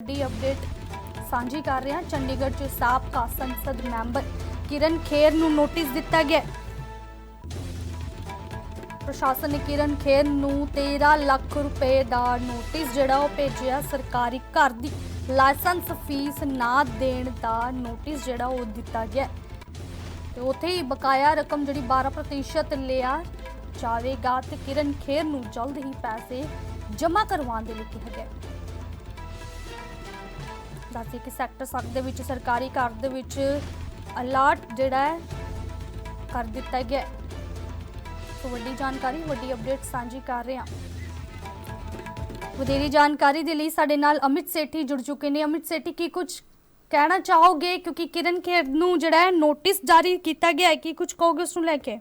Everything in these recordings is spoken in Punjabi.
ਵੱਡੀ ਅਪਡੇਟ ਸਾਂਝੀ ਕਰ ਰਹੇ ਹਾਂ। ਚੰਡੀਗੜ੍ਹ 'ਚ ਸਾਬਕਾ ਸੰਸਦ ਮੈਂਬਰ ਕਿਰਨ ਖੇਰ ਨੂੰ ਨੋਟਿਸ ਦਿੱਤਾ ਗਿਆ ਪ੍ਰਸ਼ਾਸਨ ਨੇ ਕਿਰਨ ਖੇਰ ਨੂੰ 13 ਲੱਖ ਰੁਪਏ ਦਾ ਨੋਟਿਸ ਜਿਹੜਾ ਉਹ ਭੇਜਿਆ ਸਰਕਾਰੀ ਘਰ ਦੀ। ਲਾਇਸੈਂਸ ਫੀਸ ਨਾ ਦੇਣ ਦਾ ਨੋਟਿਸ ਜਿਹੜਾ ਉਹ ਦਿੱਤਾ ਗਿਆ ਤੇ ਉੱਥੇ ਹੀ ਬਕਾਇਆ ਰਕਮ ਜਿਹੜੀ 12% ਲਿਆ ਜਾਵੇਗਾ ਤੇ ਕਿਰਨ ਖੇਰ ਨੂੰ ਜਲਦ ਹੀ ਪੈਸੇ ਜਮ੍ਹਾਂ ਕਰਵਾਉਣ ਦੇ ਲਈ ਕਿਹਾ ਗਿਆ ਦੱਸਦੇ ਕਿ ਸੈਕਟਰ 7 ਦੇ ਵਿੱਚ, ਸਰਕਾਰੀ ਘਰ ਦੇ ਵਿੱਚ ਅਲਰਟ ਜਿਹੜਾ ਹੈ ਕਰ ਦਿੱਤਾ ਗਿਆ ਹੈ। ਸੋ ਵੱਡੀ ਜਾਣਕਾਰੀ, ਵੱਡੀ ਅਪਡੇਟ ਸਾਂਝੀ ਕਰ ਰਹੇ ਹਾਂ। ਵਧੇਰੀ ਜਾਣਕਾਰੀ ਦੇ ਲਈ ਸਾਡੇ ਨਾਲ ਅਮਿਤ ਸੇਠੀ ਜੁੜ ਚੁੱਕੇ ਨੇ। ਅਮਿਤ ਸੇਠੀ, ਕੀ ਕੁਝ ਕਹਿਣਾ ਚਾਹੋਗੇ? ਕਿਉਂਕਿ ਕਿਰਨ ਖੇਰ ਨੂੰ ਜਿਹੜਾ ਹੈ ਨੋਟਿਸ ਜਾਰੀ ਕੀਤਾ ਗਿਆ ਹੈ। ਕੀ ਕੁਝ ਕਹੋਗੇ ਉਸ ਨੂੰ ਲੈ ਕੇ?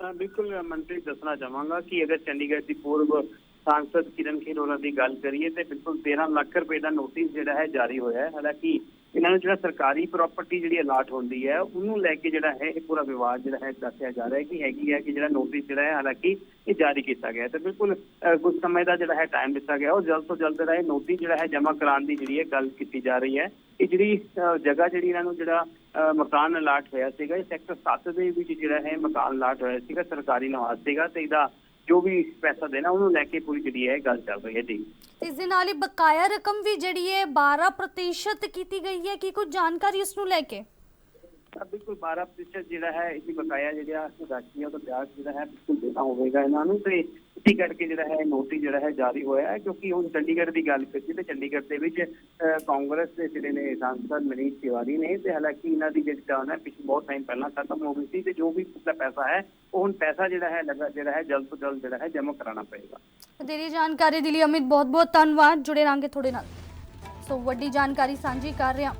ਬਿਲਕੁਲ ਮੰਤਰੀ ਦੱਸਣਾ ਚਾਹਾਂਗਾ ਕਿ ਅਗਰ ਚੰਡੀਗੜ੍ਹ ਦੀ ਪੂਰਵ ਸਾਂਸਦ ਕਿਰਨ ਖੇਰ ਹੋਰਾਂ ਦੀ ਗੱਲ ਕਰੀਏ ਤੇ ਬਿਲਕੁਲ 13 ਲੱਖ ਰੁਪਏ ਦਾ ਨੋਟਿਸ ਜਿਹੜਾ ਹੈ ਜਾਰੀ ਹੋਇਆ ਹੈ ਹਾਲਾਂਕਿ ਇਹਨਾਂ ਨੂੰ ਜਿਹੜਾ ਸਰਕਾਰੀ ਪ੍ਰਾਪਰਟੀ ਜਿਹੜੀ ਅਲਾਟ ਹੁੰਦੀ ਹੈ ਉਹਨੂੰ ਲੈ ਕੇ ਜਿਹੜਾ ਹੈ ਇਹ ਪੂਰਾ ਵਿਵਾਦ ਜਿਹੜਾ ਹੈ ਦੱਸਿਆ ਜਾ ਰਿਹਾ ਹੈ ਕਿ ਹੈਗੀ ਹੈ ਕਿ ਜਿਹੜਾ ਨੋਟਿਸ ਜਿਹੜਾ ਹੈ ਹਾਲਾਂਕਿ ਇਹ ਜਾਰੀ ਕੀਤਾ ਗਿਆ ਤੇ ਬਿਲਕੁਲ ਅ, ਕੁਝ ਸਮੇਂ ਦਾ ਜਿਹੜਾ ਹੈ ਟਾਈਮ ਦਿੱਤਾ ਗਿਆ ਉਹ ਜਲਦ ਤੋਂ ਜਲਦ ਜਿਹੜਾ ਇਹ ਨੋਟਿਸ ਜਿਹੜਾ ਹੈ ਜਮ੍ਹਾਂ ਕਰਾਉਣ ਦੀ ਜਿਹੜੀ ਹੈ ਗੱਲ ਕੀਤੀ ਜਾ ਰਹੀ ਹੈ ਇਹ ਜਿਹੜੀ ਅ, ਜਗ੍ਹਾ ਜਿਹੜੀ ਇਹਨਾਂ ਨੂੰ ਜਿਹੜਾ ਅ, ਮਕਾਨ ਅਲਾਟ ਹੋਇਆ ਸੀਗਾ ਇਹ ਸੈਕਟਰ 7 ਦੇ ਵਿੱਚ ਜਿਹੜਾ ਹੈ ਮਕਾਨ ਅਲਾਟ ਹੋਇਆ ਸੀਗਾ ਸਰਕਾਰੀ ਨਿਵਾਸ ਸੀਗਾ। ਤੇ ਇਹਦਾ ਜੋ ਵੀ ਪੈਸਾ ਦੇਣਾ ਉਹਨੂੰ ਲੈ ਕੇ ਪੂਰੀ ਜਿਹੜੀ ਹੈ ਗੱਲ ਚੱਲ ਰਹੀ ਹੈ ਜੀ। ਤੇ ਇਸ ਦੇ ਨਾਲ ਹੀ ਬਕਾਇਆ ਰਕਮ ਵੀ ਜਿਹੜੀ ਹੈ 12% ਕੀਤੀ ਗਈ ਹੈ ਕੀ ਕੁਝ ਜਾਣਕਾਰੀ ਉਸ ਨੂੰ ਲੈ ਕੇ? ਤਾਂ ਬਿਲਕੁਲ 12% ਜਿਹੜਾ ਹੈ ਇਹਦੀ ਬਕਾਇਆ ਜਿਹੜਾ ਰਾਸ਼ੀ ਹੈ ਉਹਦਾ ਵਿਆਜ ਜਿਹੜਾ ਹੈ ਬਿਲਕੁਲ ਦੇਣਾ ਹੋਵੇਗਾ ਇਹਨਾਂ ਨੂੰ ਤੇ ਇਸੇ ਕਰਕੇ ਜਿਹੜਾ ਹੈ, ਨੋਟਿਸ ਜਿਹੜਾ ਹੈ ਜਾਰੀ ਹੋਇਆ ਹੈ, ਕਿਉਂਕਿ ਹੁਣ ਚੰਡੀਗੜ੍ਹ ਦੀ ਗੱਲ ਕਰੀਏ ਤੇ ਚੰਡੀਗੜ੍ਹ ਦੇ ਵਿੱਚ ਕਾਂਗਰਸ ਦੇ ਜਿਹੜੇ ਨੇ ਸਾਂਸਦ ਮਨੀਸ਼ ਤਿਵਾਰੀ ਨੇ ਤੇ ਹਾਲਾਂਕਿ ਇਹਨਾਂ ਦੀ ਜਿਹੜੀ ਟਰਨ ਹੈ ਪਿਛਲੇ ਬਹੁਤ ਟਾਈਮ ਪਹਿਲਾਂ ਖਤਮ ਹੋ ਗਈ ਸੀ ਤੇ ਜੋ ਵੀ ਪਿਛਲਾ ਪੈਸਾ ਹੈ, ਉਹ ਹੁਣ ਪੈਸਾ ਜਿਹੜਾ ਹੈ, ਲਗਾ ਜਿਹੜਾ ਹੈ, ਜਲਦ ਤੋਂ ਜਲਦ ਜਿਹੜਾ ਹੈ ਜਮ੍ਹਾਂ ਕਰਾਉਣਾ ਪਏਗਾ। ਵਧੇਰੀ ਜਾਣਕਾਰੀ ਦੇ ਲਈ ਅਮਿਤ ਬਹੁਤ ਬਹੁਤ ਧੰਨਵਾਦ, ਜੁੜੇ ਰਾਂਗੇ ਤੁਹਾਡੇ ਨਾਲ। ਸੋ ਵੱਡੀ ਜਾਣਕਾਰੀ ਸਾਂਝੀ ਕਰ ਰਿਹਾ